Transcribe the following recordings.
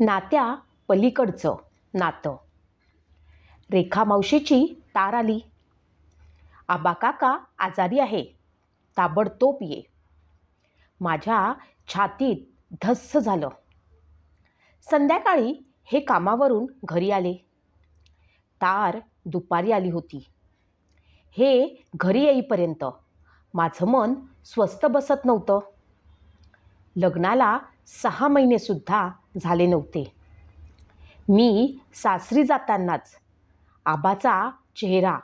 नात्या पलीकडचं नातं. रेखा मावशीची तार आली. आबा काका आजारी आहे. ताबडतोब ये. माझ्या छातीत धस्स झालं. संध्याकाळी हे कामावरून घरी आले. तार दुपारी आली होती. हे घरी येईपर्यंत माझं मन स्वस्थ बसत नव्हतं. लग्नाला सहा महिनेसुद्धा झाले नव्हते. मी सासरी जातानाच आबाचा चेहरा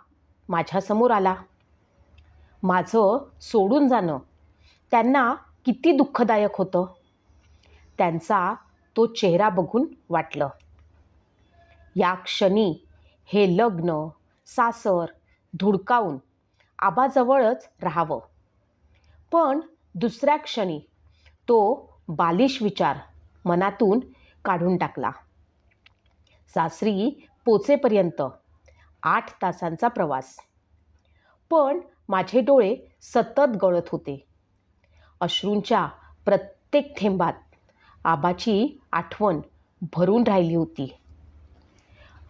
माझ्यासमोर आला. माझं सोडून जाणं त्यांना किती दुःखदायक होतं. त्यांचा तो चेहरा बघून वाटलं. या क्षणी हे लग्न सासर धुडकावून आबाजवळच राहावं. पण दुसऱ्या क्षणी तो बालिश विचार मनातून काढून टाकला. सासरी पोचेपर्यंत आठ तासांचा प्रवास. पण माझे डोळे सतत गळत होते. अश्रूंच्या प्रत्येक थेंबात आबाची आठवण भरून राहिली होती.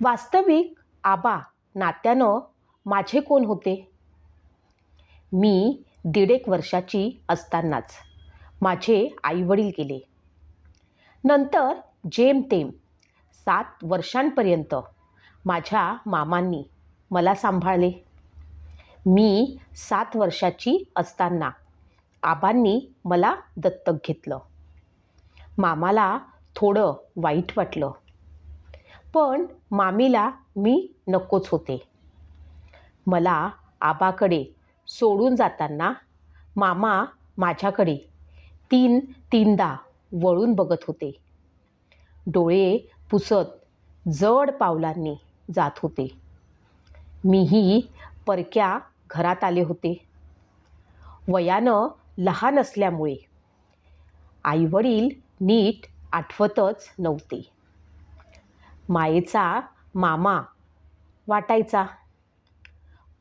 वास्तविक आबा नात्यानं माझे कोण होते? मी दीड एक वर्षाची असतानाच. माझे आईवडील गेले. नंतर जेमतेम सात वर्षांपर्यंत माझ्या मामांनी मला सांभाळले. मी सात वर्षाची असताना आबांनी मला दत्तक घेतलं. मामाला थोडं वाईट वाटलं. पण मामीला मी नकोच होते. मला आबाकडे सोडून जाताना मामा माझ्याकडे तीन तीनदा वळून बघत होते. डोळे पुसत जड पावलांनी जात होते. मीही परक्या घरात आले होते. वयानं लहान असल्यामुळे आईवडील नीट आठवतच नव्हते. मायेचा मामा वाटायचा.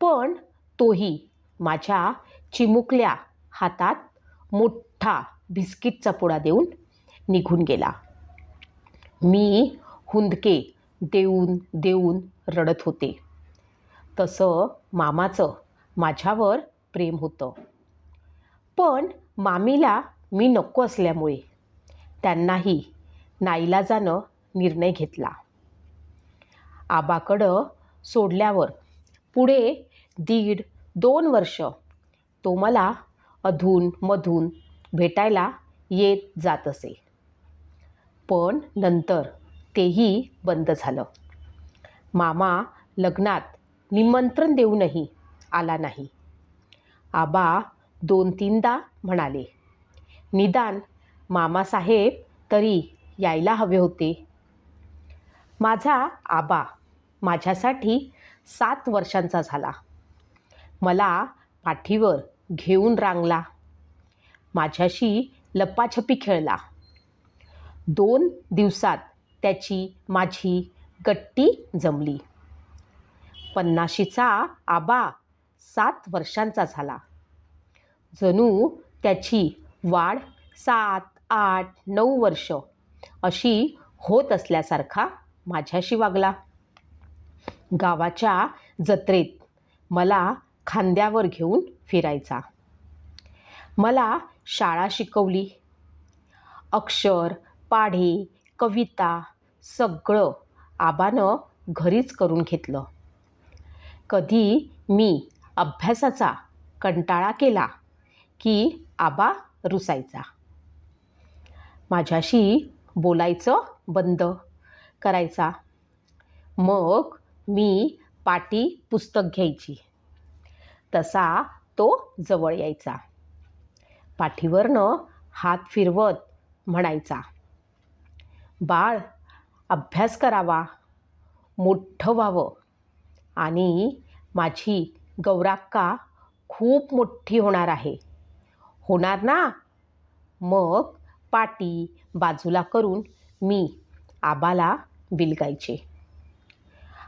पण तोही माझ्या चिमुकल्या हातात मोठा बिस्किटचा पुडा देऊन निघून गेला. मी हुंदके देऊन देऊन रडत होते. तसं मामाचं माझ्यावर प्रेम होतं. पण मामीला मी नको असल्यामुळे त्यांनाही नाईलाजानं निर्णय घेतला. आबाकडं सोडल्यावर पुढे दीड दोन वर्ष तो मला अधून मधून भेटायला येत जात असे. पण नंतर तेही बंद झालं. मामा लग्नात निमंत्रण देऊनही आला नाही. आबा दोन तीनदा म्हणाले निदान मामासाहेब तरी यायला हवे होते. माझा आबा माझ्यासाठी सात वर्षांचा झाला. मला पाठीवर घेऊन रांगला. माझ्याशी लपाछपी खेळला. दोन दिवसात त्याची माझी गट्टी जमली. पन्नाशीचा आबा सात वर्षांचा झाला. जणू त्याची वाढ सात आठ नऊ वर्ष अशी होत असल्यासारखा माझ्याशी वागला. गावाच्या जत्रेत मला खांद्यावर घेऊन फिरायचा. मला शाळा शिकवली. अक्षर पाढे कविता सगळं आबानं घरीच करून घेतलं. कधी मी अभ्यासाचा कंटाळा केला की आबा रुसायचा. माझ्याशी बोलायचं बंद करायचा. मग मी पाटी पुस्तक घ्यायची. तसा तो जवळ यायचा. पाठीवरनं हात फिरवत म्हणायचा बाळ अभ्यास करावा मोठं व्हावं. आणि माझी गौराक्का खूप मोठी होणार आहे. होणार ना? मग पाटी बाजूला करून मी आबाला बिलगायचे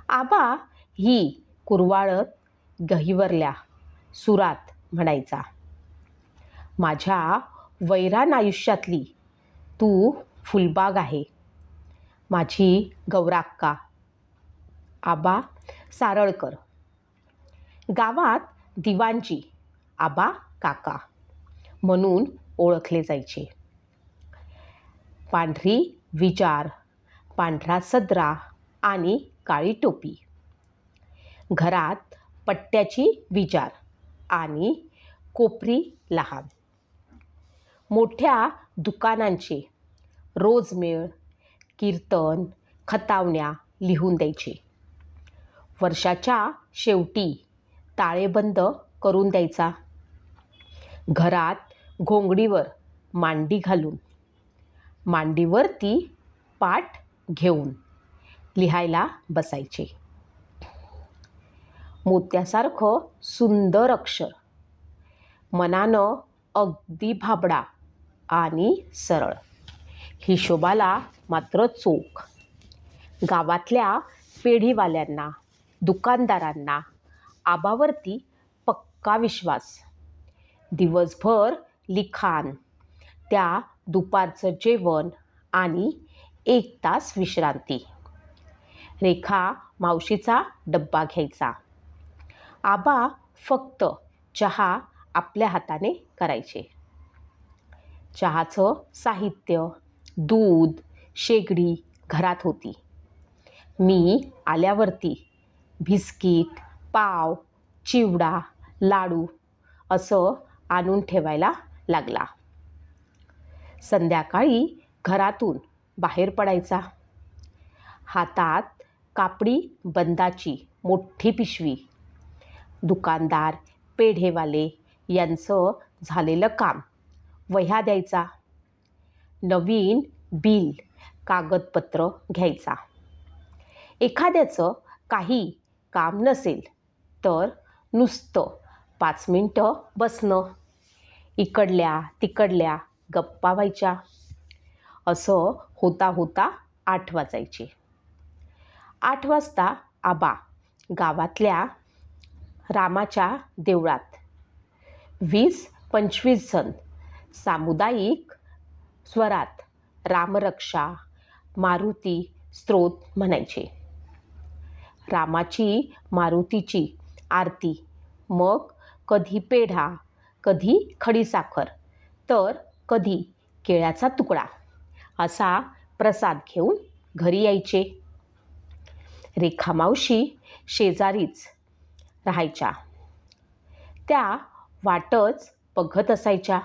आबा ही कुरवाळत गहिवरल्या सुरात म्हणायचा माझ्या वैरान आयुष्यातली तू फुलबाग आहे. माझी गौराक्का. आबा सारळकर. गावात दिवांची आबा काका म्हणून ओळखले जायचे. पांढरी विचार पांढरा सदरा आणि काळी टोपी. घरात पट्ट्याची विचार आणि कोपरी लहान. मोठ्या दुकानांचे रोजमेळ कीर्तन खतावण्या लिहून द्यायचे. वर्षाच्या शेवटी ताळेबंद करून द्यायचा. घरात घोंगडीवर मांडी घालून मांडीवर ती पाठ घेऊन लिहायला बसायचे. मोत्यासारखं सुंदर अक्षर मनानं अगदी भाबडा आणि सरळ. हिशोबाला मात्र चोख. गावातल्या पेढीवाल्यांना दुकानदारांना आबावरती पक्का विश्वास. दिवसभर लिखाण त्या दुपारचं जेवण आणि एक तास विश्रांती. रेखा मावशीचा डब्बा घ्यायचा. आबा फक्त चहा आपल्या हाताने करायचे. चहाचं साहित्य दूध शेगडी घरात होती. मी आल्यावरती बिस्किट पाव चिवडा लाडू असं आणून ठेवायला लागला. संध्याकाळी घरातून बाहेर पडायचा. हातात कापडी बंदाची मोठी पिशवी. दुकानदार पेढेवाले यांचं झालेलं काम. वह्या द्यायचा. नवीन बिल कागदपत्र घ्यायचा. एखाद्याचं काही काम नसेल तर नुसतं पाच मिनटं बसणं. इकडल्या तिकडल्या गप्पा व्हायच्या. असं होता होता आठ वाजायचे. आठ वाजता आबा गावातल्या रामाच्या देवळात. वीस पंचवीस जण सामुदायिक स्वरात रामरक्षा मारुती स्त्रोत म्हणायचे. रामाची मारुतीची आरती. मग कधी पेढा कधी खडीसाखर तर कधी केळ्याचा तुकडा. असा प्रसाद घेऊन घरी यायचे. रेखा मावशी शेजारीच राहायच्या. त्या वाटच बघत असायच्या.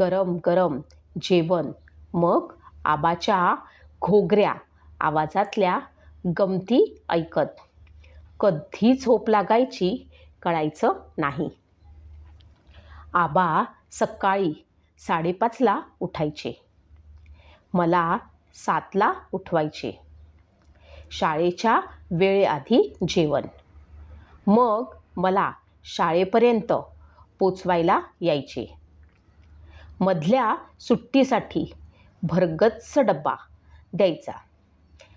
गरम गरम जेवण. मग आबाच्या घोगऱ्या आवाजातल्या गमती ऐकत. कधी झोप लागायची कळायचं नाही. आबा सकाळी साडेपाचला उठायचे. मला सातला उठवायचे. शाळेच्या वेळेआधी जेवण. मग मला शाळेपर्यंत पोचवायला यायचे. मधल्या सुट्टीसाठी भरगच्च डब्बा द्यायचा.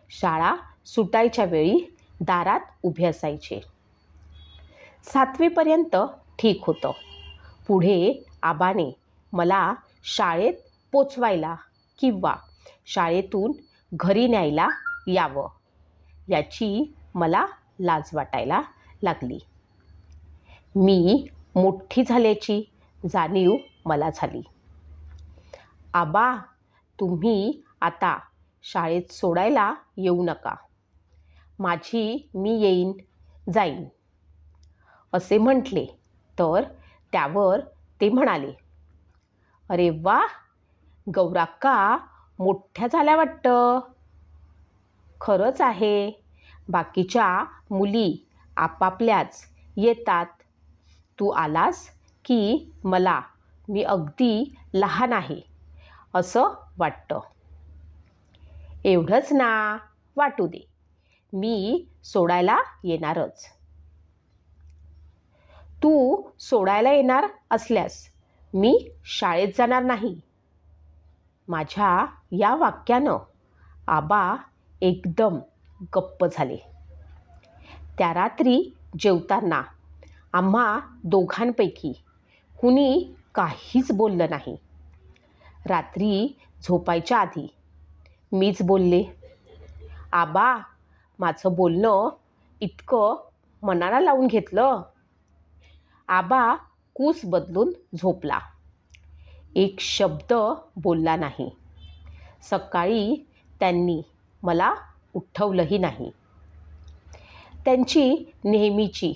शाळा सुटायच्या वेळी दारात उभे असायचे. सातवीपर्यंत ठीक होतं. पुढे आबाने मला शाळेत पोचवायला किंवा शाळेतून घरी न्यायला यावं याची मला लाज वाटायला लागली. मी मोठी झाल्याची जाणीव मला झाली. आबा तुम्ही आता शाळेत सोडायला येऊ नका. माझी मी येईन जाईन. असे म्हटले तर त्यावर ते म्हणाले अरे वा गौराक्का मोठ्या झाल्या वाटतं. खरंच आहे. बाकीच्या मुली आपापल्याच येतात. तू आलास की मला मी अगदी लहान आहे. असं वाटतं. एवढंच ना वाटू दे. मी सोडायला येणारच. तू सोडायला येणार असल्यास मी शाळेत जाणार नाही. माझ्या या वाक्यानं आबा एकदम गप्प झाले. त्या रात्री जेवताना आम्हा दोघांपैकी कुणी काहीच बोललं नाही. रात्री झोपायच्या आधी. मीच बोलले आबा माझं बोलणं इतकं मनाला लावून घेतलं. आबा कूस बदलून झोपला. एक शब्द बोलला नाही. सकाळी त्यांनी मला उठवलंही नाही. त्यांची नेहमीची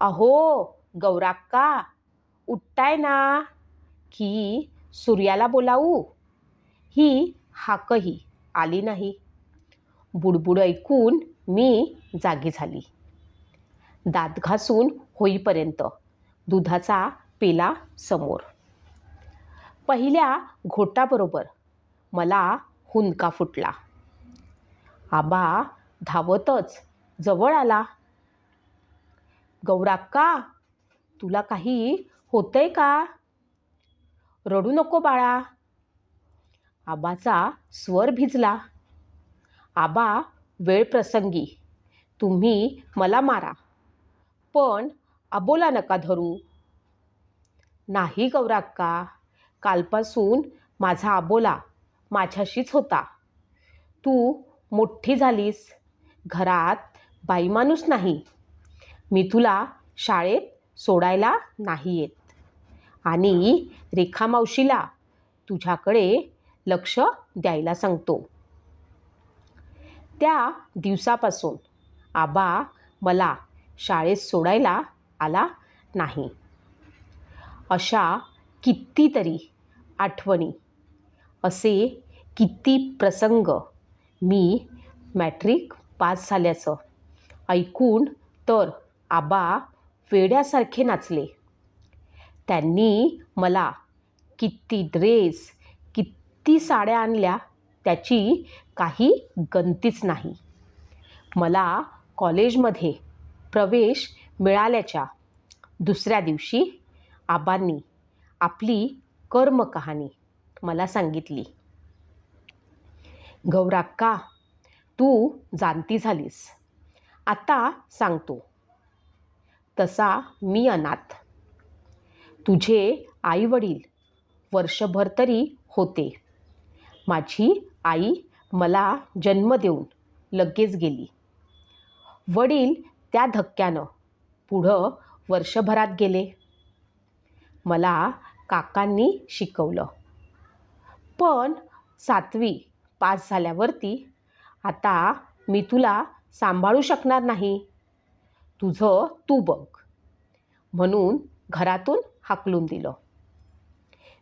अहो गौराक्का उठताय ना की सूर्याला बोलावू? ही हाकही आली नाही. बुडबुड ऐकून मी जागी झाली. दात घासून होईपर्यंत दुधाचा पेला समोर. पहिल्या घोटाबरोबर मला हुंदका फुटला. आबा धावतच जवळ आला. गौराक्का तुला काही होतंय का? रडू नको बाळा. आबाचा स्वर भिजला. आबा वेळ प्रसंगी. तुम्ही मला मारा. पण अबोला नका धरू. नाही गौराक्का कालपासून माझा अबोला माझ्याशीच होता. तू मोठी झालीस. घरात बाईमाणूस नाही. मी तुला शाळेत सोडायला नाही येत आणि रेखा मावशीला तुझ्याकडे लक्ष द्यायला सांगतो. त्या दिवसापासून आबा मला शाळेत सोडायला आला नाही. अशा कितीतरी आठवणी असे किती प्रसंग मी मॅट्रिक पास झाल्याचं ऐकून तर आबा वेड्यासारखे नाचले. त्यांनी मला किती ड्रेस किती साड्या आणल्या त्याची काही गंतीच नाही. मला कॉलेजमध्ये प्रवेश मिळाल्याच्या दुसऱ्या दिवशी आबांनी आपली कर्मकहाणी मला सांगितली. गौराक्का तू जाणती झालीस. आता सांगतो. तसा मी अनाथ तुझे आईवडील वर्षभर तरी होते. माझी आई मला जन्म देऊन लगेच गेली. वडील त्या धक्क्यानं पुढं वर्षभरात गेले. मला काकांनी शिकवलं. पण सातवी पास झाल्यावरती आता मी तुला सांभाळू शकणार नाही. तुझं तू बघ. म्हणून घरातून हाकलून दिलं.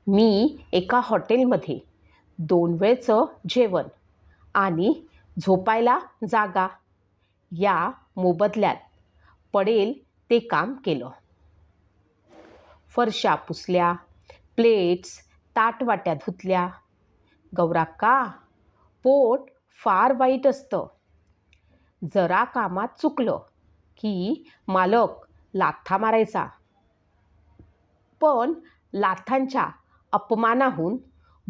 मी एका हॉटेलमध्ये दोन वेळचं जेवण आणि झोपायला जागा या मोबदल्यात पडेल ते काम केलं. फरशा पुसल्या प्लेट्स ताटवाट्या धुतल्या. गौराक्का पोट फार वाईट असतं. जरा कामात चुकलं की मालक लाथा मारायचा. पण लाथांच्या अपमानाहून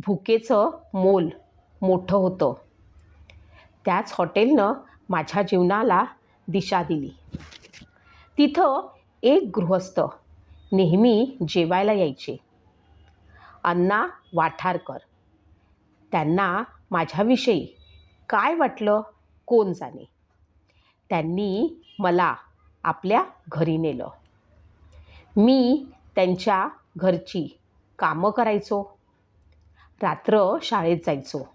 भुकेचं मोल मोठं होतं. त्याच हॉटेलनं माझ्या जीवनाला दिशा दिली. तिथं एक गृहस्थ नेहमी जेवायला यायचे. अण्णा वाठारकर. त्यांना माझ्याविषयी काय वाटलं कोण जाणे? त्यांनी मला आपल्या घरी नेलं. मी त्यांच्या घरची कामं करायचो. रात्र शाळेत जायचो.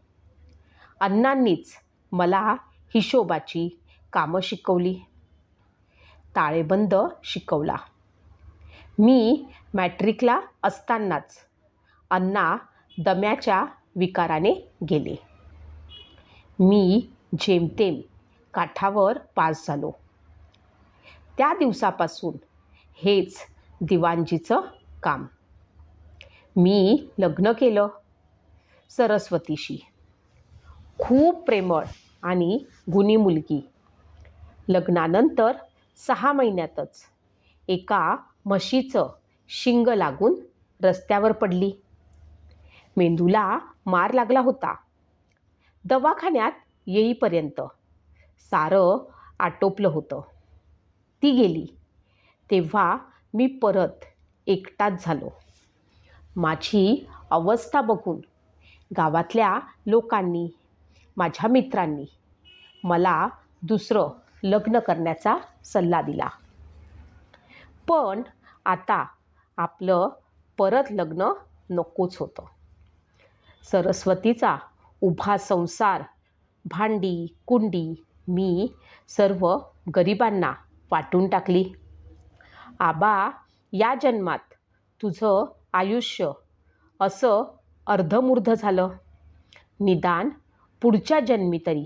अण्णांनीच मला हिशोबाची कामं शिकवली. ताळेबंद शिकवला. मी मॅट्रिकला असतानाच अण्णा दम्याच्या विकाराने गेले. मी जेमतेम काठावर पास झालो. त्या दिवसापासून हेच दिवाणजीचं काम. मी लग्न केलं सरस्वतीशी. खूप प्रेमळ आणि गुणी मुलगी. लग्नानंतर सहा महिन्यातच एका म्हशीचं शिंग लागून रस्त्यावर पडली. मेंदूला मार लागला होता. दवाखान्यात येईपर्यंत सारं आटोपलं होतं. ती गेली. तेव्हा मी परत एकटाच झालो. माझी अवस्था बघून गावातल्या लोकांनी माझ्या मित्रांनी मला दुसरं लग्न करण्याचा सल्ला दिला. पण आता आपलं परत लग्न नकोच होतं. सरस्वतीचा उभा संसार भांडी कुंडी मी सर्व गरिबांना वाटून टाकली. आबा या जन्मात तुझं आयुष्य असं अर्धमूर्ध झालं. निदान पुढच्या जन्मी तरी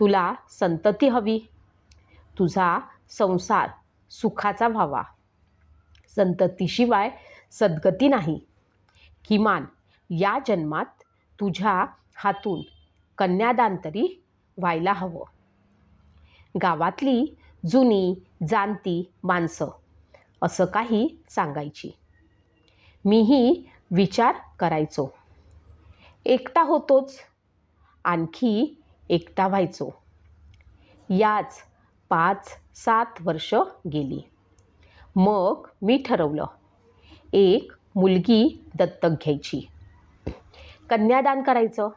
तुला संतती हवी. तुझा संसार सुखाचा व्हावा. संततीशिवाय सद्गती नाही. किमान या जन्मात तुझ्या हातून कन्यादान तरी व्हायला हवं. गावातली जुनी जाणती माणसं असं काही सांगायची. मीही विचार करायचो. एकटा होतोच आणखी एकटा व्हायचो. याच पाच सात वर्ष गेली. मग मी ठरवलं एक मुलगी दत्तक घ्यायची. कन्यादान करायचं.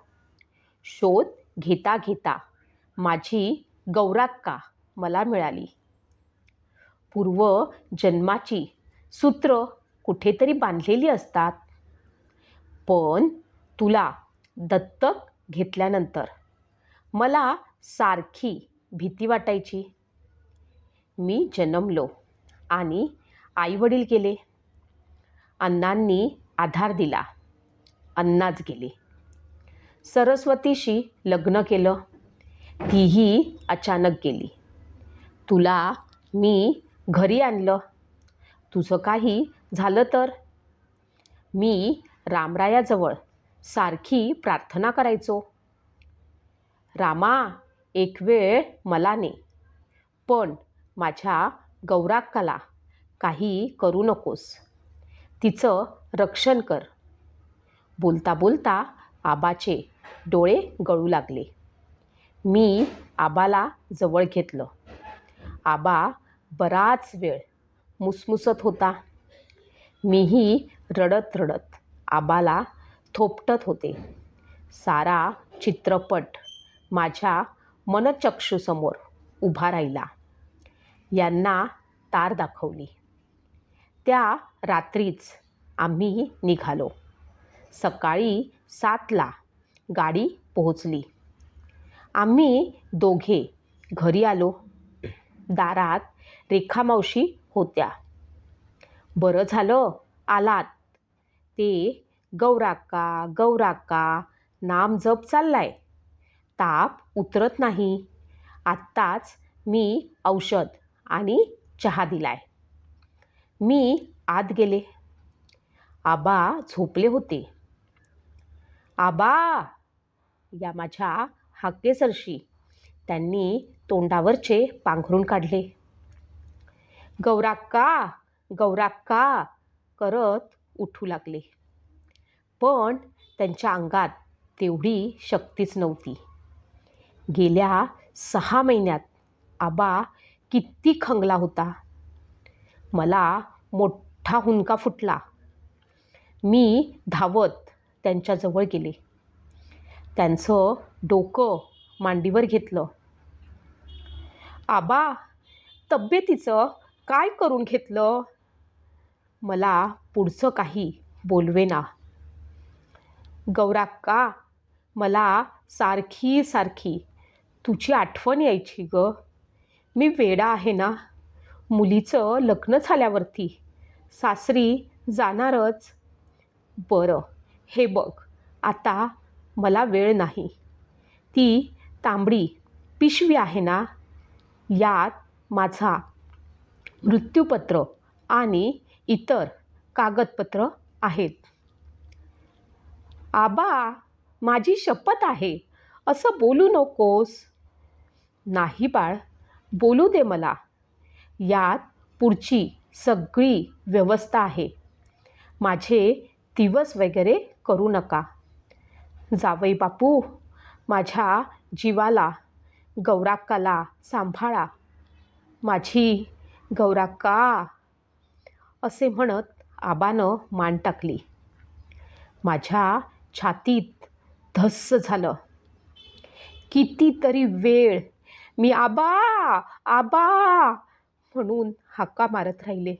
शोध घेता घेता माझी गौराक्का मला मिळाली. पूर्व जन्माची सूत्र कुठेतरी बांधलेली असतात. पण तुला दत्तक घेतल्यानंतर मला सारखी भीती वाटायची. मी जन्मलो आणि आईवडील गेले. अण्णांनी आधार दिला. अण्णाच गेले. सरस्वतीशी लग्न केलं. तीही अचानक गेली. तुला मी घरी आणलं. तुझं काही झालं तर? मी रामरायाजवळ सारखी प्रार्थना करायचो. रामा एक वेळ मला ने पण माझ्या गौराक्काला काही करू नकोस. तिचं रक्षण कर. बोलता बोलता आबाचे डोळे गळू लागले. मी आबाला जवळ घेतलं. आबा बराच वेळ मुसमुसत होता. मीही रडत रडत आबाला थोपटत होते. सारा चित्रपट माझ्या मनचक्षूसमोर उभा राहिला. यांना तार दाखवली. त्या रात्रीच आम्ही निघालो. सकाळी सातला गाडी पोहोचली. आम्ही दोघे घरी आलो. दारात रेखामावशी होत्या. बरं झालं आलात. ते गौराक्का गौराक्का नाम जप चाललाय. ताप उतरत नाही. आत्ताच मी औषध आणि चहा दिलाय. मी आत गेले. आबा झोपले होते. आबा! या माझ्या हाकेसरशी. त्यांनी तोंडावरचे पांघरून काढले. गौराक्का गौराक्का करत उठू लागले. पण त्यांच्या अंगात तेवढी शक्तीच नव्हती. गेल्या सहा महिन्यात आबा किती खंगला होता. मला मोठा हुंका फुटला. मी धावत त्यांच्याजवळ गेले. त्यांचं डोकं मांडीवर घेतलं. आबा तब्येतीचं काय करून घेतलं? मला पुढचं काही बोलवेना. गौराक्का मला सारखी सारखी तुझी आठवण यायची ग. मी वेडा आहे ना? मुलीचं लग्न झाल्यावरती. सासरी जाणारच. बरं हे बघ आता मला वेळ नाही. ती तांबडी पिशवी आहे ना? यात माझा मृत्यूपत्र आणि इतर कागदपत्र आहेत. आबा माझी शपथ आहे. असं बोलू नकोस. नाही बाळ बोलू दे मला. यात पुढची सगळी व्यवस्था आहे. माझे दिवस वगैरे करू नका. जावई बापू माझ्या जीवाला गौराक्काला सांभाळा. माझी गौराक्का असे म्हणत आबानं मान टाकली. माझ्या छातीत धस्स झालं. कितीतरी वेळ मी आबा आबा म्हणून हाका मारत राहिले.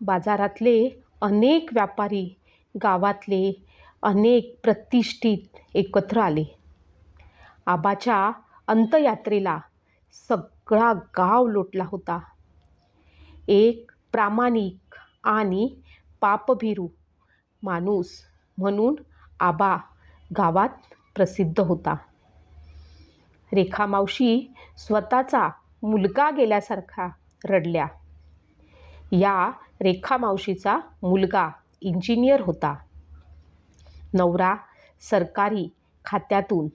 बाजारातले अनेक व्यापारी गावातले अनेक प्रतिष्ठित एकत्र आले. आबाच्या अंतयात्रेला सगळा गाव लोटला होता. एक प्रामाणिक आणि पापभिरू माणूस म्हणून आबा गावात प्रसिद्ध होता. रेखामावशी स्वतःचा मुलगा गेल्यासारखा रडल्या. या रेखामावशीचा मुलगा इंजिनियर होता. नवरा सरकारी खात्यातून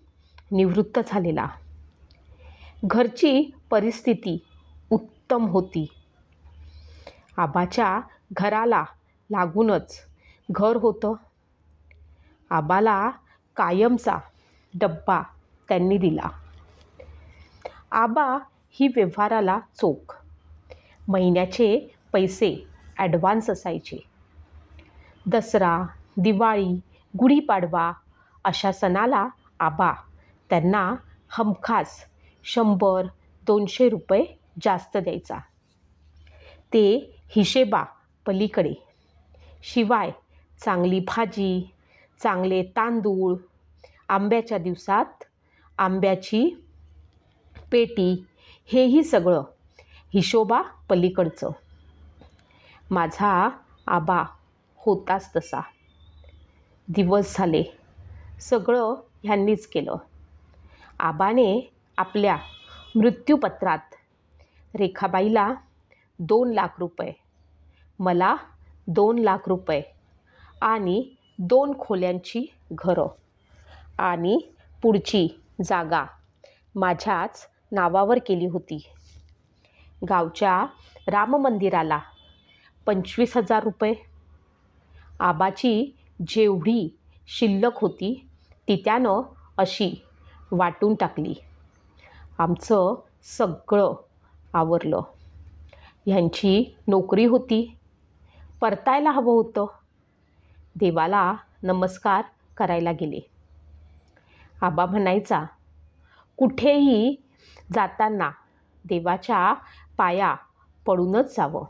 निवृत्त झालेला. घरची परिस्थिती उत्तम होती. आबाच्या घराला लागूनच घर होतं. आबाला कायमचा डब्बा त्यांनी दिला. आबा ही व्यवहाराला चोख. महिन्याचे पैसे ॲडव्हान्स असायचे. दसरा दिवाळी गुढीपाडवा अशा सणाला आबा त्यांना हमखास शंभर दोनशे रुपये जास्त द्यायचा. ते हिशेबा पलीकडे. शिवाय चांगली भाजी चांगले तांदूळ आंब्याच्या दिवसात आंब्याची पेटी हेही सगळं हिशोबा पलीकडचं. माझा आबा होताच तसा. दिवस झाले. सगळं ह्यांनीच केलं. आबाने आपल्या मृत्यूपत्रात रेखाबाईला दोन लाख रुपये मला दोन लाख रुपये आणि दोन खोल्यांची घरं आणि पुढची जागा माझ्याच नावावर केली होती. गावच्या राममंदिराला पंचवीस हजार रुपये. आबाची जेवढी शिल्लक होती ती त्यानं अशी वाटून टाकली. आमचं सगळं आवरलं. ह्यांची नोकरी होती. परतायला हवं होतं. देवाला नमस्कार करायला गेले. आबा म्हणायचा कुठेही जाताना देवाच्या पाया पडूनच जावं.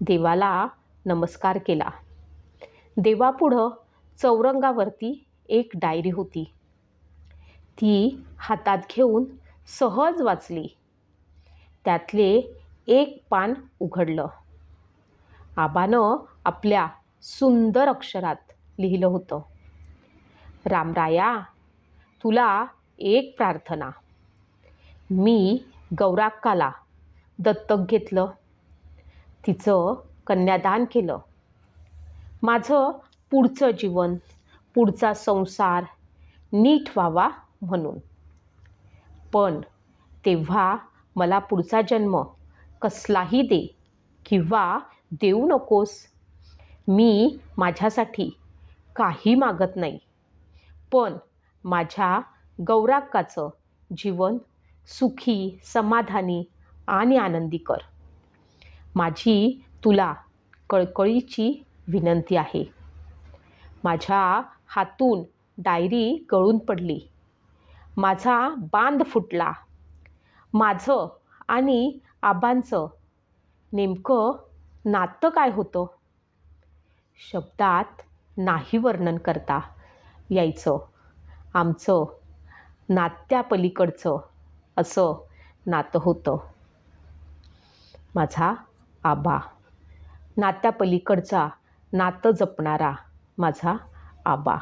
देवाला नमस्कार केला. देवापुढं चौरंगावरती एक डायरी होती. ती हातात घेऊन सहज वाचली. त्यातले एक पान उघडलं. आबानं आपल्या सुंदर अक्षरात लिहिलं होतं. रामराया तुला एक प्रार्थना. मी गौराक्काला दत्तक घेतलं. तिचं कन्यादान केलं. माझं पुढचं जीवन पुढचा संसार नीट व्हावा म्हणून. पण तेव्हा मला पुढचा जन्म कसलाही दे किंवा देऊ नकोस. मी माझ्यासाठी काही मागत नाही. पण माझ्या गौराक्काचं जीवन सुखी समाधानी आणि आनंदी कर. माझी तुला कळकळीची विनंती आहे. माझ्या हातून डायरी गळून पडली. माझा बांध फुटला. माझं आणि आबांचं नेमकं नातं काय होतं? शब्दात नाही वर्णन करता यायचं. आमचं नात्यापलीकडचं असं नातं होतं. माझा आबा. नात्यापलीकडचा नातं जपणारा माझा आबा.